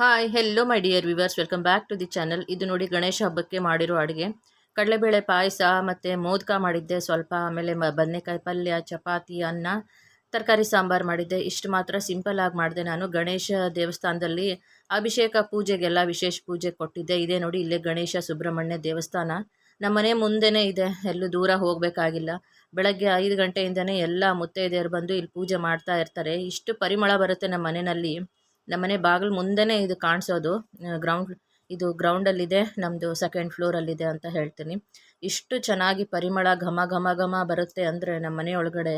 Hi hello my dear viewers welcome back to the channel ಇದು ನೋಡಿ ಗಣೇಶ ಹಬ್ಬಕ್ಕೆ ಮಾಡಿರೋ ಅಡುಗೆ. ಕಡಲೆಬೇಳೆ ಪಾಯಸ ಮತ್ತು ಮೋದಕ ಮಾಡಿದ್ದೆ. ಸ್ವಲ್ಪ ಆಮೇಲೆ ಮ ಬದನೆಕಾಯಿ ಪಲ್ಯ, ಚಪಾತಿ, ಅನ್ನ, ತರಕಾರಿ, ಸಾಂಬಾರು ಮಾಡಿದ್ದೆ. ಇಷ್ಟು ಮಾತ್ರ ಸಿಂಪಲ್ ಆಗಿ ಮಾಡಿದೆ ನಾನು. ಗಣೇಶ ದೇವಸ್ಥಾನದಲ್ಲಿ ಅಭಿಷೇಕ ಪೂಜೆಗೆಲ್ಲ ವಿಶೇಷ ಪೂಜೆ ಕೊಟ್ಟಿದ್ದೆ. ಇದೇ ನೋಡಿ ಇಲ್ಲೇ ಗಣೇಶ ಸುಬ್ರಹ್ಮಣ್ಯ ದೇವಸ್ಥಾನ. ನಮ್ಮ ಮನೆ ಮುಂದೆನೇ ಇದೆ. ಎಲ್ಲೂ ದೂರ ಹೋಗಬೇಕಾಗಿಲ್ಲ. ಬೆಳಗ್ಗೆ ಐದು ಗಂಟೆಯಿಂದನೇ ಎಲ್ಲ ಮುತ್ತೈದೆಯರು ಬಂದು ಇಲ್ಲಿ ಪೂಜೆ ಮಾಡ್ತಾ ಇರ್ತಾರೆ. ಇಷ್ಟು ಪರಿಮಳ ಬರುತ್ತೆ ನಮ್ಮ ಮನೆಯಲ್ಲಿ. ನಮ್ಮನೆ ಬಾಗಿಲು ಮುಂದೆನೇ ಇದು ಕಾಣಿಸೋದು. ಗ್ರೌಂಡ್ ಇದು ಗ್ರೌಂಡಲ್ಲಿದೆ ನಮ್ಮದು ಸೆಕೆಂಡ್ ಫ್ಲೋರಲ್ಲಿದೆ ಅಂತ ಹೇಳ್ತೀನಿ. ಇಷ್ಟು ಚೆನ್ನಾಗಿ ಪರಿಮಳ ಘಮ ಘಮ ಘಮ ಬರುತ್ತೆ ಅಂದರೆ ನಮ್ಮ ಮನೆ ಒಳಗಡೆ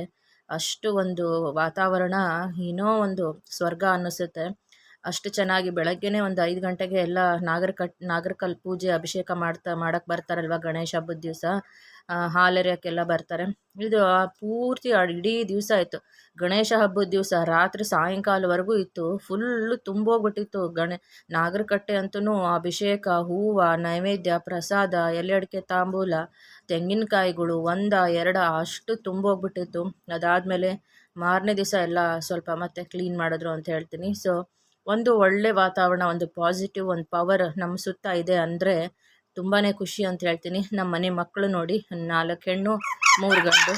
ಅಷ್ಟು ಒಂದು ವಾತಾವರಣ, ಏನೋ ಒಂದು ಸ್ವರ್ಗ ಅನ್ನಿಸುತ್ತೆ. ಅಷ್ಟು ಚೆನ್ನಾಗಿ ಬೆಳಗ್ಗೆನೇ ಒಂದು ಐದು ಗಂಟೆಗೆ ಎಲ್ಲ ನಾಗರ ಕಟ್ ನಾಗರಕಲ್ ಪೂಜೆ, ಅಭಿಷೇಕ ಮಾಡ್ತಾ ಮಾಡೋಕ್ಕೆ ಬರ್ತಾರಲ್ವ ಗಣೇಶ ಹಬ್ಬದ ದಿವಸ? ಹಾಲೆರೆಯೋಕ್ಕೆಲ್ಲ ಬರ್ತಾರೆ. ಇದು ಪೂರ್ತಿ ಇಡೀ ದಿವಸ ಆಯಿತು. ಗಣೇಶ ಹಬ್ಬದ ದಿವಸ ರಾತ್ರಿ ಸಾಯಂಕಾಲವರೆಗೂ ಇತ್ತು. ಫುಲ್ಲು ತುಂಬೋಗ್ಬಿಟ್ಟಿತ್ತು. ಗಣೆ, ನಾಗರಕಟ್ಟೆ ಅಂತೂ ಅಭಿಷೇಕ, ಹೂವು, ನೈವೇದ್ಯ, ಪ್ರಸಾದ, ಎಲೆ ಅಡಿಕೆ, ತಾಂಬೂಲ, ತೆಂಗಿನಕಾಯಿಗಳು ಒಂದ, ಎರಡ ಅಷ್ಟು ತುಂಬೋಗ್ಬಿಟ್ಟಿತ್ತು. ಅದಾದಮೇಲೆ ಮಾರನೇ ದಿವಸ ಎಲ್ಲ ಸ್ವಲ್ಪ ಮತ್ತೆ ಕ್ಲೀನ್ ಮಾಡಿದ್ರು ಅಂತ ಹೇಳ್ತೀನಿ. ಸೊ ಒಂದು ಒಳ್ಳೆ ವಾತಾವರಣ, ಒಂದು ಪಾಸಿಟಿವ್ ಒಂದು ಪವರ್ ನಮ್ಮ ಸುತ್ತ ಇದೆ ಅಂದರೆ ತುಂಬಾ ಖುಷಿ ಅಂತ ಹೇಳ್ತೀನಿ. ನಮ್ಮ ಮನೆ ಮಕ್ಕಳು ನೋಡಿ ನಾಲ್ಕು ಹೆಣ್ಣು ಮೂರು ಗಂಡು.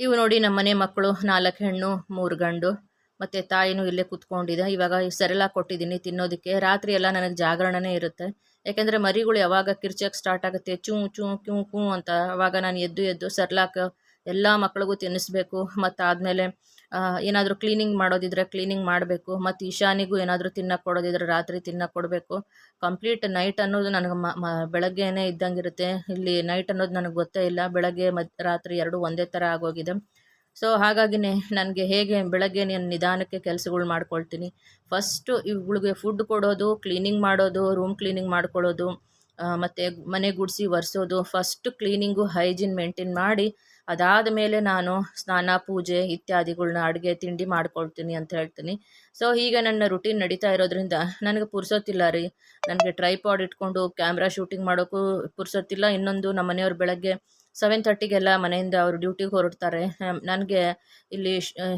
ಇವು ನೋಡಿ ನಮ್ಮ ಮನೆ ಮಕ್ಕಳು, ನಾಲ್ಕು ಹೆಣ್ಣು, ಮೂರು ಗಂಡು. ಮತ್ತು ತಾಯಿನೂ ಇಲ್ಲೇ ಕೂತ್ಕೊಂಡಿದೆ. ಇವಾಗ ಸೆರೆಲಾಕ್ ಕೊಟ್ಟಿದ್ದೀನಿ ತಿನ್ನೋದಕ್ಕೆ. ರಾತ್ರಿ ಎಲ್ಲ ನನಗೆ ಜಾಗರಣನೇ ಇರುತ್ತೆ. ಯಾಕೆಂದರೆ ಮರಿಗಳು ಯಾವಾಗ ಕಿರ್ಚಕ್ಕೆ ಸ್ಟಾರ್ಟ್ ಆಗುತ್ತೆ, ಚೂ ಚೂ, ಕ್ಯೂ ಕ್ಯೂ ಅಂತ ಅವಾಗ ನಾನು ಎದ್ದು ಎದ್ದು ಸೆರ್ಲಾಕ್ ಎಲ್ಲ ಮಕ್ಕಳಿಗೂ ತಿನ್ನಿಸ್ಬೇಕು. ಮತ್ತು ಆದಮೇಲೆ ಏನಾದರೂ ಕ್ಲೀನಿಂಗ್ ಮಾಡೋದಿದ್ರೆ ಕ್ಲೀನಿಂಗ್ ಮಾಡಬೇಕು, ಮತ್ತು ಈಶಾನಿಗೂ ಏನಾದರೂ ತಿನ್ನಕ್ಕೆ ಕೊಡೋದಿದ್ರೆ ರಾತ್ರಿ ತಿನ್ನಕ್ಕೆ ಕೊಡಬೇಕು. ಕಂಪ್ಲೀಟ್ ನೈಟ್ ಅನ್ನೋದು ನನಗೆ ಮ ಬೆಳಗ್ಗೆನೇ ಇದ್ದಂಗಿರುತ್ತೆ. ಇಲ್ಲಿ ನೈಟ್ ಅನ್ನೋದು ನನಗೆ ಗೊತ್ತೇ ಇಲ್ಲ. ಬೆಳಗ್ಗೆ, ಮದ್, ರಾತ್ರಿ ಎರಡು ಒಂದೇ ಥರ ಆಗೋಗಿದೆ. ಸೊ ಹಾಗಾಗಿನೇ ನನಗೆ ಹೇಗೆ ಬೆಳಗ್ಗೆ ನಾನು ನಿಧಾನಕ್ಕೆ ಕೆಲಸಗಳು ಮಾಡ್ಕೊಳ್ತೀನಿ. ಫಸ್ಟು ಇವುಗಳಿಗೆ ಫುಡ್ ಕೊಡೋದು ಕ್ಲೀನಿಂಗ್ ಮಾಡೋದು ರೂಮ್ ಕ್ಲೀನಿಂಗ್ ಮಾಡ್ಕೊಳ್ಳೋದು ಮತ್ತು ಮನೆ ಗುಡಿಸಿ ಒರೆಸೋದು ಫಸ್ಟ್ ಕ್ಲೀನಿಂಗು ಹೈಜಿನ್ ಮೇಂಟೈನ್ ಮಾಡಿ ಅದಾದ ಮೇಲೆ ನಾನು ಸ್ನಾನ, ಪೂಜೆ ಇತ್ಯಾದಿಗಳನ್ನ ಅಡುಗೆ, ತಿಂಡಿ ಮಾಡ್ಕೊಳ್ತೀನಿ ಅಂತ ಹೇಳ್ತೀನಿ. ಸೊ ಹೀಗೆ ನನ್ನ ರುಟೀನ್ ನಡೀತಾ ಇರೋದ್ರಿಂದ ನನಗೆ ಪುರ್ಸೊತ್ತಿಲ್ಲ ರೀ. ನನಗೆ ಟ್ರೈಪಾಡ್ ಇಟ್ಕೊಂಡು ಕ್ಯಾಮ್ರಾ ಶೂಟಿಂಗ್ ಮಾಡೋಕ್ಕೂ ಪುರ್ಸೊತ್ತಿಲ್ಲ. ಇನ್ನೊಂದು ನಮ್ಮ ಮನೆಯವ್ರು ಬೆಳಗ್ಗೆ ಸೆವೆನ್ ತರ್ಟಿಗೆಲ್ಲ ಮನೆಯಿಂದ ಅವರು ಡ್ಯೂಟಿಗೆ ಹೊರಡ್ತಾರೆ. ನನಗೆ ಇಲ್ಲಿ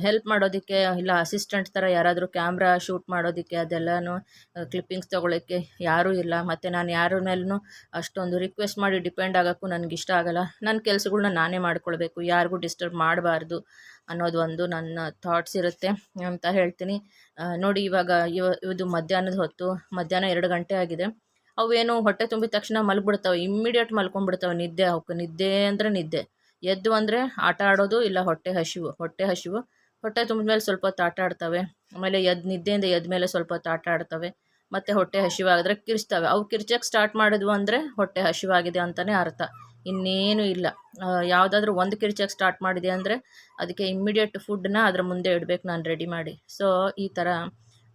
ಹೆಲ್ಪ್ ಮಾಡೋದಕ್ಕೆ ಇಲ್ಲ ಅಸಿಸ್ಟೆಂಟ್ ಥರ ಯಾರಾದರೂ ಕ್ಯಾಮ್ರಾ ಶೂಟ್ ಮಾಡೋದಕ್ಕೆ ಅದೆಲ್ಲನೂ ಕ್ಲಿಪ್ಪಿಂಗ್ಸ್ ತೊಗೊಳಕ್ಕೆ ಯಾರೂ ಇಲ್ಲ. ಮತ್ತು ನಾನು ಯಾರ ಮೇಲೂ ಅಷ್ಟೊಂದು ರಿಕ್ವೆಸ್ಟ್ ಮಾಡಿ ಡಿಪೆಂಡ್ ಆಗೋಕ್ಕೂ ನನಗೆ ಇಷ್ಟ ಆಗೋಲ್ಲ. ನನ್ನ ಕೆಲಸಗಳ್ನ ನಾನೇ ಮಾಡ್ಕೊಳ್ಬೇಕು. ಯಾರಿಗೂ ಡಿಸ್ಟರ್ಬ್ ಮಾಡಬಾರ್ದು ಅನ್ನೋದು ಒಂದು ನನ್ನ ಥಾಟ್ಸ್ ಇರುತ್ತೆ ಅಂತ ಹೇಳ್ತೀನಿ. ನೋಡಿ ಇವಾಗ ಇವ, ಇದು ಮಧ್ಯಾಹ್ನದ ಹೊತ್ತು, ಮಧ್ಯಾಹ್ನ ಎರಡು ಗಂಟೆ ಆಗಿದೆ. ಅವೇನು ಹೊಟ್ಟೆ ತುಂಬಿದ ತಕ್ಷಣ ಮಲ್ಬಿಡ್ತಾವೆ ಇಮ್ಮಿಡಿಯೇಟ್ ಮಲ್ಕೊಂಡ್ಬಿಡ್ತಾವೆ ನಿದ್ದೆ, ಅವಕ್ಕೆ ನಿದ್ದೆ ಅಂದರೆ ನಿದ್ದೆ. ಎದ್ದು ಅಂದರೆ ಆಟ ಆಡೋದು ಇಲ್ಲ ಹೊಟ್ಟೆ ಹಸಿವು ಹೊಟ್ಟೆ ಹಸಿವು. ಹೊಟ್ಟೆ ತುಂಬಿದ ಮೇಲೆ ಸ್ವಲ್ಪ ಹೊತ್ತು ಆಟ ಆಡ್ತವೆ. ಆಮೇಲೆ ಎದ್ದು ನಿದ್ದೆಯಿಂದ ಎದ್ದ ಮೇಲೆ ಸ್ವಲ್ಪ ಹೊತ್ತು ಆಟ ಆಡ್ತವೆ. ಮತ್ತು ಹೊಟ್ಟೆ ಹಸಿವಾಗಿದ್ರೆ ಕಿರಿಸ್ತವೆ ಅವು ಕಿರ್ಚಕ್ಕೆ ಸ್ಟಾರ್ಟ್ ಮಾಡಿದ್ವು ಅಂದರೆ ಹೊಟ್ಟೆ ಹಸಿವಾಗಿದೆ ಅಂತಲೇ ಅರ್ಥ. ಇನ್ನೇನು ಇಲ್ಲ. ಯಾವುದಾದ್ರೂ ಒಂದು ಕಿರ್ಚಕ್ಕೆ ಸ್ಟಾರ್ಟ್ ಮಾಡಿದೆ ಅಂದರೆ ಅದಕ್ಕೆ ಇಮ್ಮಿಡಿಯೇಟ್ ಫುಡ್ನ ಅದ್ರ ಮುಂದೆ ಇಡಬೇಕು ನಾನು ರೆಡಿ ಮಾಡಿ. ಸೊ ಈ ಥರ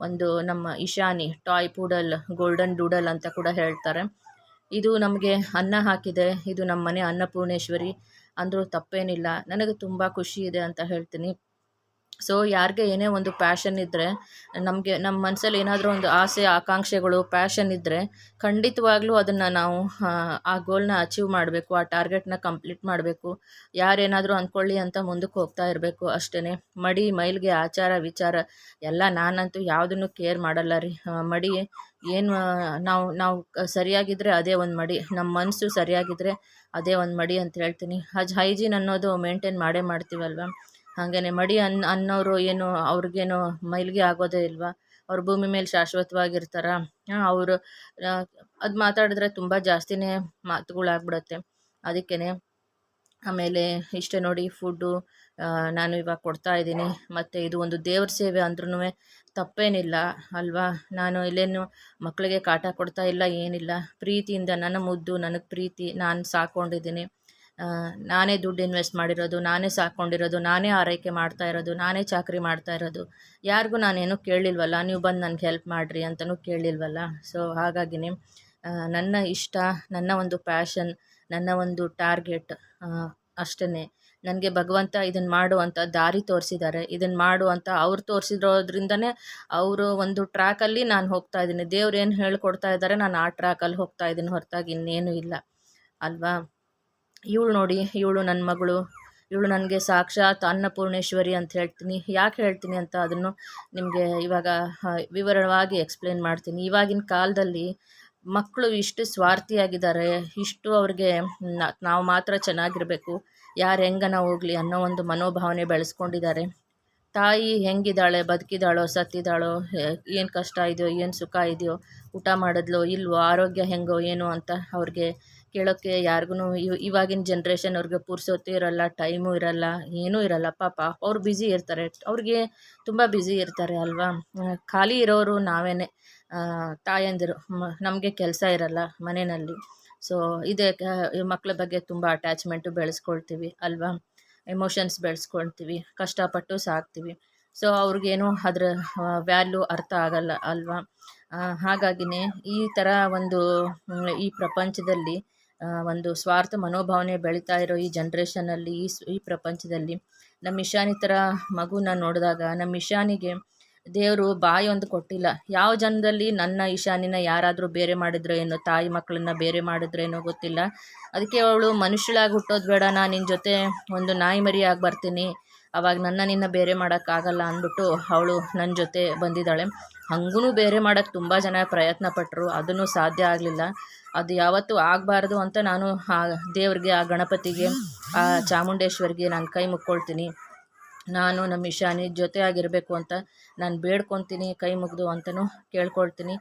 ಒಂದು ನಮ್ಮ Ishani toy poodle, golden doodle ಅಂತ ಕೂಡ ಹೇಳ್ತಾರೆ. ಇದು ನಮಗೆ ಅನ್ನ ಹಾಕಿದೆ. ಇದು ನಮ್ಮ ಮನೆ ಅನ್ನಪೂರ್ಣೇಶ್ವರಿ. ಅಂದರೂ ತಪ್ಪೇನಿಲ್ಲ. ನನಗೆ ತುಂಬ ಖುಷಿ ಇದೆ ಅಂತ ಹೇಳ್ತೀನಿ. ಸೊ ಯಾರಿಗೆ ಏನೇ ಒಂದು ಪ್ಯಾಷನ್ ಇದ್ದರೆ ನಮಗೆ ನಮ್ಮ ಮನಸ್ಸಲ್ಲಿ ಏನಾದರೂ ಒಂದು ಆಸೆ, ಆಕಾಂಕ್ಷೆಗಳು ಪ್ಯಾಷನ್ ಇದ್ದರೆ ಖಂಡಿತವಾಗ್ಲೂ ಅದನ್ನು ನಾವು, ಆ ಗೋಲ್ನ ಅಚೀವ್ ಮಾಡಬೇಕು, ಆ ಟಾರ್ಗೆಟ್ನ ಕಂಪ್ಲೀಟ್ ಮಾಡಬೇಕು. ಯಾರೇನಾದರೂ ಅಂದ್ಕೊಳ್ಳಿ ಅಂತ ಮುಂದಕ್ಕೆ ಹೋಗ್ತಾ ಇರಬೇಕು ಅಷ್ಟೇ ಮಡಿ, ಮೈಲ್ಗೆ ಆಚಾರ, ವಿಚಾರ ಎಲ್ಲ ನಾನಂತೂ ಯಾವುದನ್ನು ಕೇರ್ ಮಾಡಲ್ಲ ರೀ. ಮಡಿ ಏನು ನಾವು ನಾವು ಸರಿಯಾಗಿದ್ದರೆ ಅದೇ ಒಂದು ಮಡಿ. ನಮ್ಮ ಮನಸ್ಸು ಸರಿಯಾಗಿದ್ದರೆ ಅದೇ ಒಂದು ಮಡಿ ಅಂತ ಹೇಳ್ತೀನಿ. ಅಜ್ ಹೈಜೀನ್ ಅನ್ನೋದು ಮೇಂಟೈನ್ ಮಾಡೇ ಮಾಡ್ತೀವಲ್ವ? ಹಾಗೇ ಮಡಿ ಅನ್, ಅನ್ನೋರು ಏನು ಅವ್ರಿಗೇನು ಮೈಲಿಗೆ ಆಗೋದೇ ಇಲ್ವಾ? ಅವ್ರ ಭೂಮಿ ಮೇಲೆ ಶಾಶ್ವತವಾಗಿರ್ತಾರ. ಅವರು ಅದು ಮಾತಾಡಿದ್ರೆ ತುಂಬ ಜಾಸ್ತಿನೇ ಮಾತುಗಳಾಗ್ಬಿಡತ್ತೆ. ಅದಕ್ಕೇ ಆಮೇಲೆ ಇಷ್ಟೇ ನೋಡಿ ಫುಡ್ಡು ನಾನು ಇವಾಗ ಕೊಡ್ತಾ ಇದ್ದೀನಿ. ಮತ್ತು ಇದು ಒಂದು ದೇವ್ರ ಸೇವೆ ಅಂದ್ರೂ ತಪ್ಪೇನಿಲ್ಲ, ಅಲ್ವಾ? ನಾನು ಇಲ್ಲೇನು ಮಕ್ಕಳಿಗೆ ಕಾಟ ಕೊಡ್ತಾ ಇಲ್ಲ, ಏನಿಲ್ಲ. ಪ್ರೀತಿಯಿಂದ ನನ್ನ ಮುದ್ದು, ನನಗೆ ಪ್ರೀತಿ, ನಾನು ಸಾಕೊಂಡಿದ್ದೀನಿ. ನಾನೇ ದುಡ್ಡು ಇನ್ವೆಸ್ಟ್ ಮಾಡಿರೋದು, ನಾನೇ ಸಾಕೊಂಡಿರೋದು, ನಾನೇ ಆರೈಕೆ ಮಾಡ್ತಾ ಇರೋದು, ನಾನೇ ಚಾಕರಿ ಮಾಡ್ತಾ ಇರೋದು. ಯಾರಿಗೂ ನಾನೇನು ಕೇಳಿಲ್ವಲ್ಲ, ನೀವು ಬಂದು ನನಗೆ ಹೆಲ್ಪ್ ಮಾಡಿರಿ ಅಂತಲೂ ಕೇಳಿಲ್ವಲ್ಲ. ಸೊ ಹಾಗಾಗಿನೇ ನನ್ನ ಇಷ್ಟ, ನನ್ನ ಒಂದು ಪ್ಯಾಷನ್ ನನ್ನ ಒಂದು ಟಾರ್ಗೆಟ್ ಅಷ್ಟೇ ನನಗೆ ಭಗವಂತ ಇದನ್ನು ಮಾಡು ಅಂತ ದಾರಿ ತೋರಿಸಿದ್ದಾರೆ ಇದನ್ನು ಮಾಡು ಅಂತ ಅವ್ರು ತೋರಿಸಿರೋದ್ರಿಂದನೇ ಅವರು ಒಂದು ಟ್ರ್ಯಾಕಲ್ಲಿ ನಾನು ಹೋಗ್ತಾ ಇದ್ದೀನಿ. ದೇವ್ರು ಏನು ಹೇಳ್ಕೊಡ್ತಾ ಇದ್ದಾರೆ ನಾನು ಆ ಟ್ರ್ಯಾಕಲ್ಲಿ ಹೋಗ್ತಾ ಇದ್ದೀನಿ ಹೊರತಾಗಿ ಇನ್ನೇನು ಇಲ್ಲ. ಅಲ್ವಾ? ಇವಳು ನೋಡಿ, ಇವಳು ನನ್ನ ಮಗಳು, ಇವಳು ನನಗೆ ಸಾಕ್ಷಾತ್ ಅನ್ನಪೂರ್ಣೇಶ್ವರಿ ಅಂತ ಹೇಳ್ತೀನಿ. ಯಾಕೆ ಹೇಳ್ತೀನಿ ಅಂತ ಅದನ್ನು ನಿಮಗೆ ಇವಾಗ ವಿವರವಾಗಿ ಎಕ್ಸ್ಪ್ಲೇನ್ ಮಾಡ್ತೀನಿ. ಇವಾಗಿನ ಕಾಲದಲ್ಲಿ ಮಕ್ಕಳು ಇಷ್ಟು ಸ್ವಾರ್ಥಿಯಾಗಿದ್ದಾರೆ, ಇಷ್ಟು ಅವ್ರಿಗೆ ನಾವು ಮಾತ್ರ ಚೆನ್ನಾಗಿರಬೇಕು. ಯಾರು ಹೆಂಗನ ಹೋಗಲಿ ಅನ್ನೋ ಒಂದು ಮನೋಭಾವನೆ ಬೆಳೆಸ್ಕೊಂಡಿದ್ದಾರೆ. ತಾಯಿ ಹೆಂಗಿದ್ದಾಳೆ ಬದುಕಿದಾಳೋ ಸತ್ತಿದ್ದಾಳೋ ಏನು ಕಷ್ಟ ಇದೆಯೋ, ಏನು ಸುಖ ಇದೆಯೋ, ಊಟ ಮಾಡಿದ್ಲೋ, ಇಲ್ವೋ, ಆರೋಗ್ಯ ಹೆಂಗೋ, ಏನೋ ಅಂತ ಅವ್ರಿಗೆ ಕೇಳೋಕ್ಕೆ ಯಾರಿಗೂ ಇವಾಗಿನ ಜನ್ರೇಷನ್ ಅವ್ರಿಗೆ ಪುರ್ಸೊತ್ತು ಇರಲ್ಲ ಟೈಮು ಇರಲ್ಲ, ಏನೂ ಇರಲ್ಲ. ಪಾಪ ಅವ್ರು ಬ್ಯುಸಿ ಇರ್ತಾರೆ. ಅವ್ರಿಗೆ ತುಂಬ ಬ್ಯುಸಿ ಇರ್ತಾರೆ ಅಲ್ವಾ? ಖಾಲಿ ಇರೋರು ನಾವೇನೆ. ತಾಯಂದಿರು ನಮಗೆ ಕೆಲಸ ಇರಲ್ಲ ಮನೆಯಲ್ಲಿ ಸೊ ಇದೇ ಮಕ್ಕಳ ಬಗ್ಗೆ ತುಂಬ ಅಟ್ಯಾಚ್ಮೆಂಟು ಬೆಳೆಸ್ಕೊಳ್ತೀವಿ ಅಲ್ವಾ? ಎಮೋಷನ್ಸ್ ಬೆಳೆಸ್ಕೊಳ್ತೀವಿ, ಕಷ್ಟಪಟ್ಟು ಸಾಕ್ತೀವಿ. ಸೊ ಅವ್ರಿಗೇನು ಅದರ ವ್ಯಾಲ್ಯೂ ಅರ್ಥ ಆಗಲ್ಲ ಅಲ್ವಾ? ಹಾಗಾಗಿನೇ ಈ ಥರ ಒಂದು, ಈ ಪ್ರಪಂಚದಲ್ಲಿ ಒಂದು ಸ್ವಾರ್ಥ ಮನೋಭಾವನೆ ಬೆಳೀತಾ ಇರೋ ಈ ಜನ್ರೇಷನಲ್ಲಿ ಈ ಈ ಪ್ರಪಂಚದಲ್ಲಿ ನಮ್ಮ ಇಶಾನಿ ಥರ ಮಗುನ ನೋಡಿದಾಗ ನಮ್ಮ ಇಶಾನಿಗೆ ದೇವರು ಬಾಯಿ ಒಂದು ಕೊಟ್ಟಿಲ್ಲ. ಯಾವ ಜನದಲ್ಲಿ ನನ್ನ ಇಶಾನಿನ ಯಾರಾದರೂ ಬೇರೆ ಮಾಡಿದ್ರೆ ಏನೋ, ತಾಯಿ ಮಕ್ಕಳನ್ನ ಬೇರೆ ಮಾಡಿದ್ರೇನೋ ಗೊತ್ತಿಲ್ಲ. ಅದಕ್ಕೆ ಅವಳು ಮನುಷ್ಯಳಾಗಿ ಹುಟ್ಟೋದು ಬೇಡ ನಾನು ನಿನ್ನ ಜೊತೆ ಒಂದು ನಾಯಿ ಮರಿಯಾಗಿ ಬರ್ತೀನಿ. ಅವಾಗ ನನ್ನ ನಿನ್ನ ಬೇರೆ ಮಾಡೋಕ್ಕಾಗಲ್ಲ ಅಂದ್ಬಿಟ್ಟು ಅವಳು ನನ್ನ ಜೊತೆ ಬಂದಿದ್ದಾಳೆ. ಹಂಗೂ ಬೇರೆ ಮಾಡೋಕ್ಕೆ ತುಂಬ ಜನ ಪ್ರಯತ್ನ ಪಟ್ಟರು ಅದನ್ನು ಸಾಧ್ಯ ಆಗಲಿಲ್ಲ. ಅದು ಯಾವತ್ತೂ ಆಗಬಾರ್ದು ಅಂತ ನಾನು ಆ ದೇವ್ರಿಗೆ, ಆ ಗಣಪತಿಗೆ, ಆ ಚಾಮುಂಡೇಶ್ವರಿಗೆ ನಾನು ಕೈ ಮುಕ್ಕೊಳ್ತೀನಿ. ನಾನು ನಮ್ಮ ಇಶಾನಿ ಜೊತೆಯಾಗಿರಬೇಕು ಅಂತ ನಾನು ಬೇಡ್ಕೊತೀನಿ, ಕೈ ಮುಗಿದು ಅಂತಲೂ ಕೇಳ್ಕೊಳ್ತೀನಿ.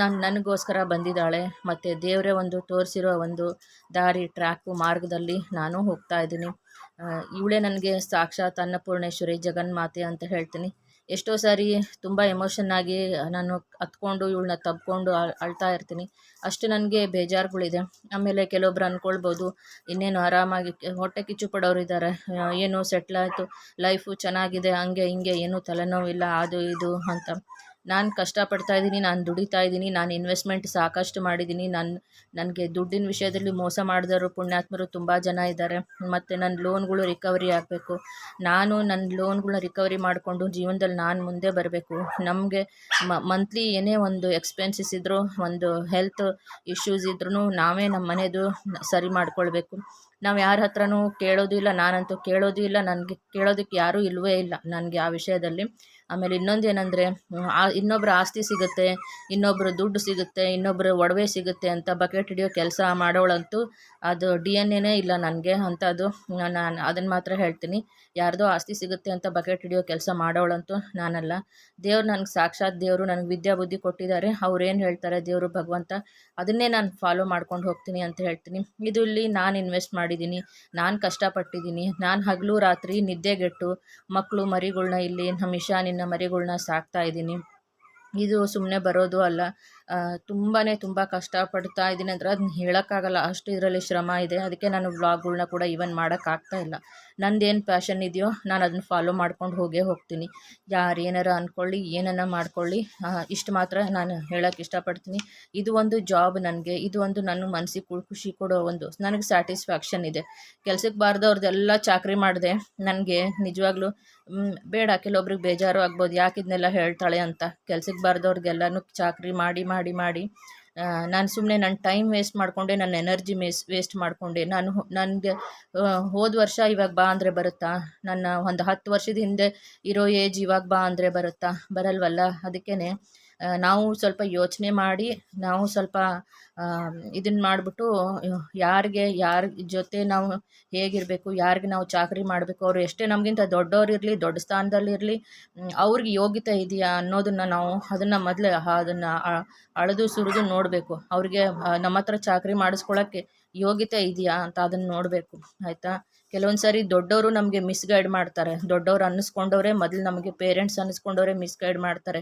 ನಾನು, ನನಗೋಸ್ಕರ ಬಂದಿದ್ದಾಳೆ, ಮತ್ತು ದೇವರೇ ಒಂದು ತೋರಿಸಿರೋ ಒಂದು ದಾರಿ, ಟ್ರ್ಯಾಕು ಮಾರ್ಗದಲ್ಲಿ ನಾನು ಹೋಗ್ತಾ ಇದ್ದೀನಿ. ಇವಳೇ ನನಗೆ ಸಾಕ್ಷಾತ್ ಅನ್ನಪೂರ್ಣೇಶ್ವರಿ ಜಗನ್ಮಾತೆ ಅಂತ ಹೇಳ್ತೀನಿ. ಎಷ್ಟೋ ಸಾರಿ ತುಂಬ ಎಮೋಷನ್ ಆಗಿ ನಾನು ಹತ್ಕೊಂಡು ಇವಳನ್ನ ತಬ್ಕೊಂಡು ಅಳ್ತಾ ಇರ್ತೀನಿ. ಅಷ್ಟು ನನಗೆ ಬೇಜಾರುಗಳಿದೆ. ಆಮೇಲೆ ಕೆಲವೊಬ್ರು ಅಂದ್ಕೊಳ್ಬೋದು ಇನ್ನೇನು ಆರಾಮಾಗಿ ಹೊಟ್ಟೆ ಕಿಚ್ಚು ಪಡೋರು ಇದ್ದಾರೆ ಏನು ಸೆಟ್ಲಾಯಿತು ಲೈಫು ಚೆನ್ನಾಗಿದೆ, ಹಂಗೆ, ಹಿಂಗೆ, ಏನೂ ತಲೆನೋವಿಲ್ಲ, ಅದು, ಇದು ಅಂತ. ನಾನು ಕಷ್ಟಪಡ್ತಾ ಇದ್ದೀನಿ, ನಾನು ದುಡಿತಾ ಇದ್ದೀನಿ, ನಾನು ಇನ್ವೆಸ್ಟ್ಮೆಂಟ್ ಸಾಕಷ್ಟು ಮಾಡಿದ್ದೀನಿ, ನಾನು, ನನಗೆ ದುಡ್ಡಿನ ವಿಷಯದಲ್ಲಿ ಮೋಸ ಮಾಡಿದವರು ಪುಣ್ಯಾತ್ಮರು ತುಂಬ ಜನ ಇದ್ದಾರೆ ಮತ್ತು ನನ್ನ ಲೋನ್ಗಳು ರಿಕವರಿ ಆಗಬೇಕು. ನಾನು ನನ್ನ ಲೋನ್ಗಳನ್ನ ರಿಕವರಿ ಮಾಡಿಕೊಂಡು ಜೀವನದಲ್ಲಿ ನಾನು ಮುಂದೆ ಬರಬೇಕು. ನಮಗೆ ಮಂತ್ಲಿ ಏನೇ ಒಂದು ಎಕ್ಸ್ಪೆನ್ಸಸ್ ಇದ್ದರೂ ಒಂದು ಹೆಲ್ತ್ ಇಶ್ಯೂಸ್ ಇದ್ರೂ ನಾವೇ ನಮ್ಮ ಮನೆಯದು ಸರಿ ಮಾಡ್ಕೊಳ್ಬೇಕು. ನಾವು ಯಾರ ಹತ್ರನೂ ಕೇಳೋದು ಇಲ್ಲ, ನಾನಂತೂ ಕೇಳೋದು ಇಲ್ಲ, ನನಗೆ ಕೇಳೋದಕ್ಕೆ ಯಾರೂ ಇಲ್ಲವೇ ಇಲ್ಲ ನನಗೆ ಆ ವಿಷಯದಲ್ಲಿ. ಆಮೇಲೆ ಇನ್ನೊಂದು ಏನಂದರೆ ಆ ಇನ್ನೊಬ್ಬರ ಆಸ್ತಿ ಸಿಗುತ್ತೆ ಇನ್ನೊಬ್ಬರ ದುಡ್ಡು ಸಿಗುತ್ತೆ ಇನ್ನೊಬ್ಬರ ಒಡವೆ ಸಿಗುತ್ತೆ ಅಂತ ಬಕೆಟ್ ಹಿಡಿಯೋ ಕೆಲಸ ಮಾಡೋಳಂತೂ ಅದು ಡಿ ಎನ್ ಎನೇ ಇಲ್ಲ ನನಗೆ ಅದು ನಾನು ಅದನ್ನು ಮಾತ್ರ ಹೇಳ್ತೀನಿ. ಯಾರ್ದೋ ಆಸ್ತಿ ಸಿಗುತ್ತೆ ಅಂತ ಬಕೆಟ್ ಹಿಡಿಯೋ ಕೆಲಸ ಮಾಡೋಳಂತೂ ನಾನಲ್ಲ. ದೇವ್ರು ನನಗೆ ಸಾಕ್ಷಾತ್ ದೇವರು ನನಗೆ ವಿದ್ಯಾ ಬುದ್ಧಿ ಕೊಟ್ಟಿದ್ದಾರೆ ಏನು ಹೇಳ್ತಾರೆ ದೇವರು ಭಗವಂತ ಅದನ್ನೇ ನಾನು ಫಾಲೋ ಮಾಡ್ಕೊಂಡು ಹೋಗ್ತೀನಿ ಅಂತ ಹೇಳ್ತೀನಿ. ಇದು ಇಲ್ಲಿ ನಾನು ಇನ್ವೆಸ್ಟ್ ಮಾಡಿದ್ದೀನಿ. ನಾನು ಕಷ್ಟಪಟ್ಟಿದ್ದೀನಿ. ನಾನು ಹಗಲು ರಾತ್ರಿ ನಿದ್ದೆಗೆಟ್ಟು ಮಕ್ಕಳು ಮರಿಗಳ್ನ ಇಲ್ಲಿ ನಮ್ಮ ಇಶಾನಿನ ಮರಿಗಳ್ನ ಸಾಕ್ತಾ ಇದ್ದೀನಿ. ಇದು ಸುಮ್ಮನೆ ಬರೋದು ಅಲ್ಲ. ತುಂಬಾ ತುಂಬ ಕಷ್ಟಪಡ್ತಾ ಇದ್ದೀನಿ ಅಂದರೆ ಅದನ್ನ ಹೇಳೋಕ್ಕಾಗಲ್ಲ. ಅಷ್ಟು ಇದರಲ್ಲಿ ಶ್ರಮ ಇದೆ. ಅದಕ್ಕೆ ನಾನು ವ್ಲಾಗ್ಗಳನ್ನ ಕೂಡ ಈವನ್ ಮಾಡೋಕ್ಕಾಗ್ತಾ ಇಲ್ಲ. ನಂದೇನು ಪ್ಯಾಷನ್ ಇದೆಯೋ ನಾನು ಅದನ್ನ ಫಾಲೋ ಮಾಡ್ಕೊಂಡು ಹೋಗೇ ಹೋಗ್ತೀನಿ. ಯಾರು ಏನಾರ ಅಂದ್ಕೊಳ್ಳಿ ಏನನ್ನ ಮಾಡ್ಕೊಳ್ಳಿ ಇಷ್ಟು ಮಾತ್ರ ನಾನು ಹೇಳೋಕ್ಕೆ ಇಷ್ಟಪಡ್ತೀನಿ. ಇದು ಒಂದು ಜಾಬ್ ನನಗೆ. ಇದು ಒಂದು ನನ್ನ ಮನಸ್ಸಿಗೆ ಖುಷಿ ಕೊಡೋ ಒಂದು, ನನಗೆ ಸ್ಯಾಟಿಸ್ಫ್ಯಾಕ್ಷನ್ ಇದೆ. ಕೆಲ್ಸಕ್ಕೆ ಬಾರ್ದವ್ರದ್ದೆಲ್ಲ ಚಾಕ್ರಿ ಮಾಡಿದೆ. ನನಗೆ ನಿಜವಾಗ್ಲೂ ಬೇಡ. ಕೆಲವೊಬ್ರಿಗೆ ಬೇಜಾರು ಆಗ್ಬೋದು. ಯಾಕೆ ಇದನ್ನೆಲ್ಲ ಹೇಳ್ತಾಳೆ ಅಂತ. ಕೆಲ್ಸಕ್ಕೆ ಬಾರ್ದವ್ರಿಗೆಲ್ಲನೂ ಚಾಕ್ರಿ ಮಾಡಿ ಮಾಡಿ. ಮಾಡಿ ಮಾಡಿ. ನಾನು ಸುಮ್ಮನೆ ನನ್ನ ಟೈಮ್ ವೇಸ್ಟ್ ಮಾಡಿಕೊಂಡೆ ನನ್ನ ಎನರ್ಜಿ ಮೇಸ್ ವೇಸ್ಟ್ ಮಾಡಿಕೊಂಡೆ. ನಾನು ನನಗೆ ಹೋದ ವರ್ಷ ಇವಾಗ ಬಾ ಅಂದರೆ ಬರುತ್ತಾ? ನನ್ನ ಒಂದು ಹತ್ತು ವರ್ಷದ ಹಿಂದೆ ಇರೋ ಏಜ್ ಇವಾಗ ಬಾ ಅಂದರೆ ಬರುತ್ತಾ? ಬರಲ್ವಲ್ಲ? ಅದಕ್ಕೇ ನಾವು ಸ್ವಲ್ಪ ಯೋಚನೆ ಮಾಡಿ, ನಾವು ಸ್ವಲ್ಪ ಇದನ್ನ ಮಾಡಿಬಿಟ್ಟು ಯಾರಿಗೆ, ಯಾರ ಜೊತೆ ನಾವು ಹೇಗಿರಬೇಕು, ಯಾರಿಗೆ ನಾವು ಚಾಕರಿ ಮಾಡಬೇಕು, ಅವರು ಎಷ್ಟೇ ನಮಗಿಂತ ದೊಡ್ಡವರಿರಲಿ ದೊಡ್ಡ ಸ್ಥಾನದಲ್ಲಿರಲಿ ಅವ್ರಿಗೆ ಯೋಗ್ಯತೆ ಇದೆಯಾ ಅನ್ನೋದನ್ನು ನಾವು ಅದನ್ನು ಮೊದಲೇ ಅದನ್ನು ಅಳೆದು ಸುರಿದು ನೋಡಬೇಕು. ಅವ್ರಿಗೆ ನಮ್ಮ ಹತ್ರ ಚಾಕರಿ ಮಾಡಿಸ್ಕೊಳ್ಳೋಕ್ಕೆ ಯೋಗ್ಯತೆ ಇದೆಯಾ ಅಂತ ಅದನ್ನು ನೋಡಬೇಕು. ಆಯಿತಾ? ಕೆಲವೊಂದು ಸಾರಿ ದೊಡ್ಡವರು ನಮಗೆ ಮಿಸ್ಗೈಡ್ ಮಾಡ್ತಾರೆ. ದೊಡ್ಡವ್ರು ಅನ್ನಿಸ್ಕೊಂಡವ್ರೆ ಮೊದಲು ನಮಗೆ ಪೇರೆಂಟ್ಸ್ ಅನ್ನಿಸ್ಕೊಂಡವ್ರೆ ಮಿಸ್ಗೈಡ್ ಮಾಡ್ತಾರೆ.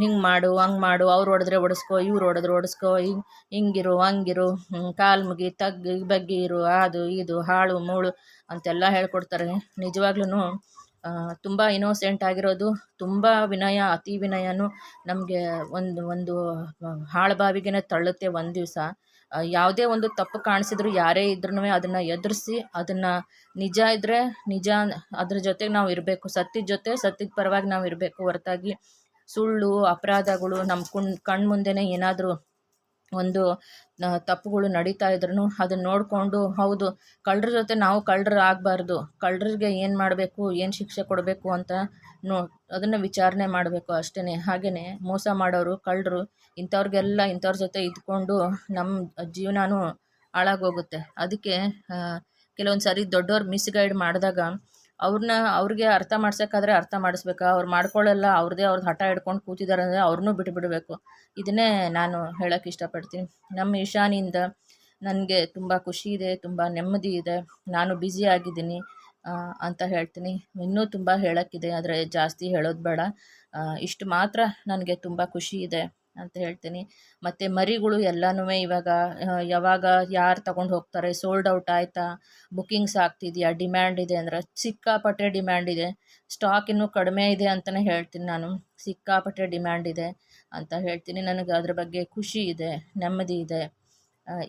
ಹಿಂಗೆ ಮಾಡು, ಹಂಗೆ ಮಾಡು, ಅವ್ರು ಹೊಡೆದ್ರೆ ಹೊಡೆಸ್ಕೊ, ಇವ್ರು ಹೊಡೆದ್ರೆ ಹೊಡೆಸ್ಕೋ, ಹಿಂಗೆ, ಹಿಂಗಿರು, ಹಂಗಿರು ಕಾಲು ಮುಗಿ, ತಗ್ಗಿ, ಬಗ್ಗಿ ಇರು, ಅದು, ಇದು, ಹಾಳು, ಮೂಳು ಅಂತೆಲ್ಲ ಹೇಳ್ಕೊಡ್ತಾರೆ. ನಿಜವಾಗ್ಲೂ ತುಂಬ ಇನೋಸೆಂಟ್ ಆಗಿರೋದು, ತುಂಬ ವಿನಯ, ಅತಿ ವಿನಯನೂ ನಮಗೆ ಒಂದು ಒಂದು ಹಾಳ್ಬಾವಿಗೆ ತಳ್ಳುತ್ತೆ ಒಂದು ದಿವಸ. ಯಾವುದೇ ಒಂದು ತಪ್ಪು ಕಾಣಿಸಿದ್ರು ಯಾರೇ ಇದ್ರೂ ಅದನ್ನು ಎದುರಿಸಿ, ಅದನ್ನು ನಿಜ ಇದ್ದರೆ ನಿಜ ಅದ್ರ ಜೊತೆಗೆ ನಾವು ಇರಬೇಕು. ಸತ್ತಿದ ಜೊತೆ ಸತ್ತಿದ ಪರವಾಗಿ ನಾವು ಇರಬೇಕು ಹೊರತಾಗಿ. ಸುಳ್ಳು, ಅಪರಾಧಗಳು ನಮ್ಮ ಕುಣ್ ಕಣ್ಣ ಮುಂದೆನೇ ಏನಾದರೂ ಒಂದು ತಪ್ಪುಗಳು ನಡೀತಾ ಇದ್ರೂ ಅದನ್ನ ನೋಡಿಕೊಂಡು, ಹೌದು, ಕಳ್ಳರ ಜೊತೆ ನಾವು ಕಳ್ಳರು ಆಗಬಾರ್ದು ಕಳ್ಳರಿಗೆ ಏನು ಮಾಡಬೇಕು, ಏನು ಶಿಕ್ಷೆ ಕೊಡಬೇಕು ಅಂತ ನೋ, ಅದನ್ನು ವಿಚಾರಣೆ ಮಾಡಬೇಕು ಅಷ್ಟೇ ಹಾಗೆಯೇ ಮೋಸ ಮಾಡೋರು, ಕಳ್ಳರು, ಇಂಥವ್ರಿಗೆಲ್ಲ ಇಂಥವ್ರ ಜೊತೆ ಇದ್ಕೊಂಡು ನಮ್ಮ ಜೀವನನೂ ಹಾಳಾಗೋಗುತ್ತೆ. ಅದಕ್ಕೆ ಕೆಲವೊಂದು ಸಾರಿ ದೊಡ್ಡವ್ರು ಮಿಸ್ಗೈಡ್ ಮಾಡಿದಾಗ ಅವ್ರನ್ನ ಅವ್ರಿಗೆ ಅರ್ಥ ಮಾಡ್ಸೋಕ್ಕಾದ್ರೆ ಅರ್ಥ ಮಾಡಿಸ್ಬೇಕು. ಅವ್ರು ಮಾಡ್ಕೊಳ್ಳಲ್ಲ ಅವ್ರದ್ದೇ ಅವ್ರದ್ದು ಹಠ ಹಿಡ್ಕೊಂಡು ಕೂತಿದ್ದಾರೆ ಅಂದರೆ ಅವ್ರನ್ನೂ ಬಿಟ್ಟುಬಿಡಬೇಕು ಇದನ್ನೇ ನಾನು ಹೇಳೋಕ್ಕೆ ಇಷ್ಟಪಡ್ತೀನಿ. ನಮ್ಮ ಈಶಾನಿಯಿಂದ ನನಗೆ ತುಂಬ ಖುಷಿ ಇದೆ, ತುಂಬ ನೆಮ್ಮದಿ ಇದೆ. ನಾನು ಬ್ಯುಸಿ ಆಗಿದ್ದೀನಿ ಅಂತ ಹೇಳ್ತೀನಿ. ಇನ್ನೂ ತುಂಬ ಹೇಳೋಕ್ಕಿದೆ ಆದರೆ ಜಾಸ್ತಿ ಹೇಳೋದು ಬೇಡ. ಇಷ್ಟು ಮಾತ್ರ ನನಗೆ ತುಂಬ ಖುಷಿ ಇದೆ. ಅಂತ ಹೇಳ್ತೀನಿ. ಮತ್ತು ಮರಿಗಳು ಎಲ್ಲನೂ ಇವಾಗ ಯಾವಾಗ ಯಾರು ತಗೊಂಡು ಹೋಗ್ತಾರೆ? ಸೋಲ್ಡ್ ಔಟ್ ಆಯಿತಾ? ಬುಕಿಂಗ್ಸ್ ಆಗ್ತಿದೆಯಾ? ಡಿಮ್ಯಾಂಡ್ ಇದೆ ಅಂದ್ರೆ, ಸಿಕ್ಕಾಪಟ್ಟೆ ಡಿಮ್ಯಾಂಡ್ ಇದೆ. ಸ್ಟಾಕ್ ಇನ್ನೂ ಕಡಿಮೆ ಇದೆ ಅಂತಲೇ ಹೇಳ್ತೀನಿ ನಾನು. ಸಿಕ್ಕಾಪಟ್ಟೆ ಡಿಮ್ಯಾಂಡ್ ಇದೆ ಅಂತ ಹೇಳ್ತೀನಿ. ನನಗೆ ಅದ್ರ ಬಗ್ಗೆ ಖುಷಿ ಇದೆ, ನೆಮ್ಮದಿ ಇದೆ.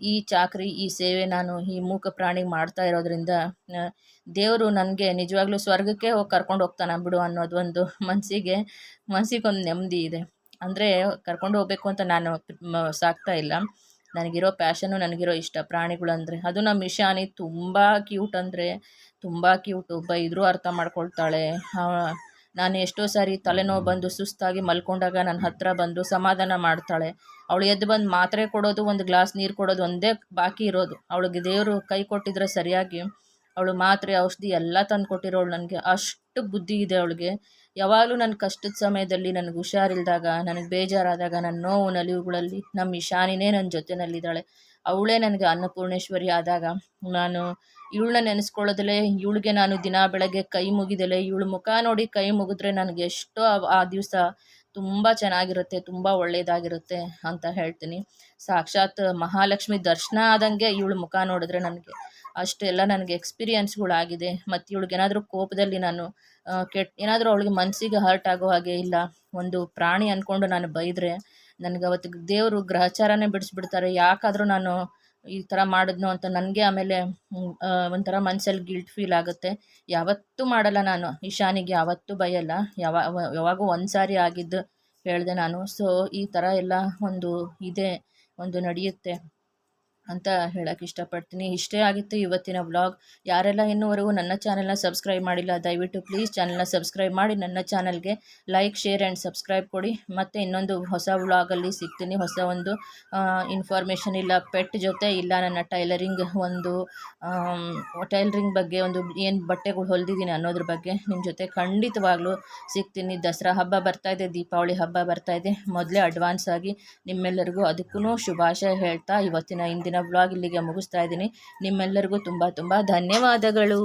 ಈ ಚಾಕ್ರಿ, ಈ ಸೇವೆ ನಾನು ಈ ಮೂಕ ಪ್ರಾಣಿ ಮಾಡ್ತಾ ಇರೋದ್ರಿಂದ ದೇವರು ನನಗೆ ನಿಜವಾಗ್ಲೂ ಸ್ವರ್ಗಕ್ಕೆ ಹೋಗಿ ಕರ್ಕೊಂಡು ಹೋಗ್ತಾನೆ ಬಿಡು ಅನ್ನೋದು ಒಂದು ಮನಸ್ಸಿಗೆ ಮನಸ್ಸಿಗೊಂದು ನೆಮ್ಮದಿ ಇದೆ. ಅಂದರೆ ಕರ್ಕೊಂಡು ಹೋಗಬೇಕು ಅಂತ ನಾನು ಸಾಕ್ತಾ ಇಲ್ಲ. ನನಗಿರೋ ಪ್ಯಾಷನ್ನು ನನಗಿರೋ ಇಷ್ಟ ಪ್ರಾಣಿಗಳಂದರೆ ಅದು ನಮ್ಮ ಇಶಾನಿ ತುಂಬ ಕ್ಯೂಟ್ ಅಂದರೆ ತುಂಬ ಕ್ಯೂಟು ಬೈದರೂ ಅರ್ಥ ಮಾಡ್ಕೊಳ್ತಾಳೆ. ನಾನು ಎಷ್ಟೋ ಸಾರಿ ತಲೆನೋವು ಬಂದು ಸುಸ್ತಾಗಿ ಮಲ್ಕೊಂಡಾಗ ನನ್ನ ಹತ್ತಿರ ಬಂದು ಸಮಾಧಾನ ಮಾಡ್ತಾಳೆ. ಅವಳು ಎದ್ದು ಬಂದು ಮಾತ್ರೆ ಕೊಡೋದು, ಒಂದು ಗ್ಲಾಸ್ ನೀರು ಕೊಡೋದು ಒಂದೇ ಬಾಕಿ ಇರೋದು. ಅವಳಿಗೆ ದೇವರು ಕೈ ಕೊಟ್ಟಿದ್ರೆ ಸರಿಯಾಗಿ ಅವಳು ಮಾತ್ರೆ, ಔಷಧಿ ಎಲ್ಲ ತಂದು ಕೊಟ್ಟಿರೋಳು ನನಗೆ ಅಷ್ಟು ಬುದ್ಧಿ ಇದೆ ಅವಳಿಗೆ. ಯಾವಾಗಲೂ ನನ್ನ ಕಷ್ಟದ ಸಮಯದಲ್ಲಿ ನನಗೆ ಹುಷಾರಿಲ್ದಾಗ, ನನಗೆ ಬೇಜಾರಾದಾಗ, ನನ್ನ ನೋವು ನಲಿವುಗಳಲ್ಲಿ ನಮ್ಮ ಇಶಾನಿನೇ ನನ್ನ ಜೊತೆಯಲ್ಲಿದ್ದಾಳೆ ಅವಳೇ ನನಗೆ ಅನ್ನಪೂರ್ಣೇಶ್ವರಿ ಆದಾಗ ನಾನು ಇವಳನ್ನ ನೆನೆಸ್ಕೊಳ್ಳೋದಲ್ಲೇ, ಇವಳಿಗೆ ನಾನು ದಿನ ಬೆಳಗ್ಗೆ ಕೈ ಮುಗಿದಲೆ, ಇವಳು ಮುಖ ನೋಡಿ ಕೈ ಮುಗಿದ್ರೆ ನನಗೆ ಎಷ್ಟೋ ಆ ದಿವಸ ತುಂಬ ಚೆನ್ನಾಗಿರುತ್ತೆ, ತುಂಬ ಒಳ್ಳೆಯದಾಗಿರುತ್ತೆ ಅಂತ ಹೇಳ್ತೀನಿ. ಸಾಕ್ಷಾತ್ ಮಹಾಲಕ್ಷ್ಮಿ ದರ್ಶನ ಆದಂಗೆ ಇವಳು ಮುಖ ನೋಡಿದ್ರೆ ನನಗೆ ಅಷ್ಟೆಲ್ಲ ನನಗೆ ಎಕ್ಸ್ಪೀರಿಯನ್ಸ್ಗಳಾಗಿದೆ ಮತ್ತು ಇವಳಿಗೇನಾದರೂ ಕೋಪದಲ್ಲಿ ನಾನು ಕೆಟ್ಟ ಏನಾದರೂ ಅವಳಿಗೆ ಮನಸ್ಸಿಗೆ ಹರ್ಟ್ ಆಗೋ ಹಾಗೆ ಇಲ್ಲ, ಒಂದು ಪ್ರಾಣಿ ಅಂದ್ಕೊಂಡು ನಾನು ಬೈದರೆ ನನಗೆ ಅವತ್ತು ದೇವರು ಗ್ರಹಚಾರನೇ ಬಿಡಿಸ್ಬಿಡ್ತಾರೆ. ಯಾಕಾದರೂ ನಾನು ಈ ಥರ ಮಾಡಿದ್ನೋ ಅಂತ ನನಗೆ ಆಮೇಲೆ ಒಂಥರ ಮನಸ್ಸಲ್ಲಿ ಗಿಲ್ಟ್ ಫೀಲ್ ಆಗುತ್ತೆ. ಯಾವತ್ತೂ ಮಾಡಲ್ಲ ನಾನು. ಇಶಾನಿಗೆ ಯಾವತ್ತೂ ಬೈಯಲ್ಲ. ಯಾವ, ಯಾವಾಗೂ ಒಂದು ಸಾರಿ ಆಗಿದ್ದು ಹೇಳಿದೆ ನಾನು. ಸೊ ಈ ಥರ ಎಲ್ಲ ಒಂದು ಇದೆ, ಒಂದು ನಡೆಯುತ್ತೆ. ಅಂತ ಹೇಳಕ್ಕೆ ಇಷ್ಟಪಡ್ತೀನಿ. ಇಷ್ಟೇ ಆಗಿತ್ತು ಇವತ್ತಿನ ವ್ಲಾಗ್. ಯಾರೆಲ್ಲ ಇನ್ನೂವರೆಗೂ ನನ್ನ ಚಾನಲ್ನ ಸಬ್ಸ್ಕ್ರೈಬ್ ಮಾಡಿಲ್ಲ, ದಯವಿಟ್ಟು ಪ್ಲೀಸ್ ಚಾನಲ್ನ ಸಬ್ಸ್ಕ್ರೈಬ್ ಮಾಡಿ. ನನ್ನ ಚಾನಲ್ಗೆ ಲೈಕ್, ಶೇರ್ ಆ್ಯಂಡ್ ಸಬ್ಸ್ಕ್ರೈಬ್ ಕೊಡಿ. ಮತ್ತು ಇನ್ನೊಂದು ಹೊಸ ವ್ಲಾಗಲ್ಲಿ ಸಿಗ್ತೀನಿ. ಹೊಸ ಒಂದು ಇನ್ಫಾರ್ಮೇಷನ್ ಇಲ್ಲ, ಪೆಟ್ ಜೊತೆ ಇಲ್ಲ ನನ್ನ ಟೈಲರಿಂಗ್ ಒಂದು ಟೈಲರಿಂಗ್ ಬಗ್ಗೆ ಒಂದು ಏನು ಬಟ್ಟೆಗಳು ಹೊಲಿದಿದ್ದೀನಿ ಅನ್ನೋದ್ರ ಬಗ್ಗೆ ನಿಮ್ಮ ಜೊತೆ ಖಂಡಿತವಾಗ್ಲೂ ಸಿಗ್ತೀನಿ. ದಸರಾ ಹಬ್ಬ ಬರ್ತಾ ಇದೆ, ದೀಪಾವಳಿ ಹಬ್ಬ ಬರ್ತಾ ಇದೆ. ಮೊದಲೇ ಅಡ್ವಾನ್ಸ್ ಆಗಿ ನಿಮ್ಮೆಲ್ಲರಿಗೂ ಅದಕ್ಕೂ ಶುಭಾಶಯ ಹೇಳ್ತಾ ಇವತ್ತಿನ ಇಂದಿನ ವ್ಲಾಗ್ ಇಲ್ಲಿಗೆ ಮುಗಿಸ್ತಾ ಇದ್ದೀನಿ. ನಿಮ್ಮೆಲ್ಲರಿಗೂ ತುಂಬ ತುಂಬ ಧನ್ಯವಾದಗಳು.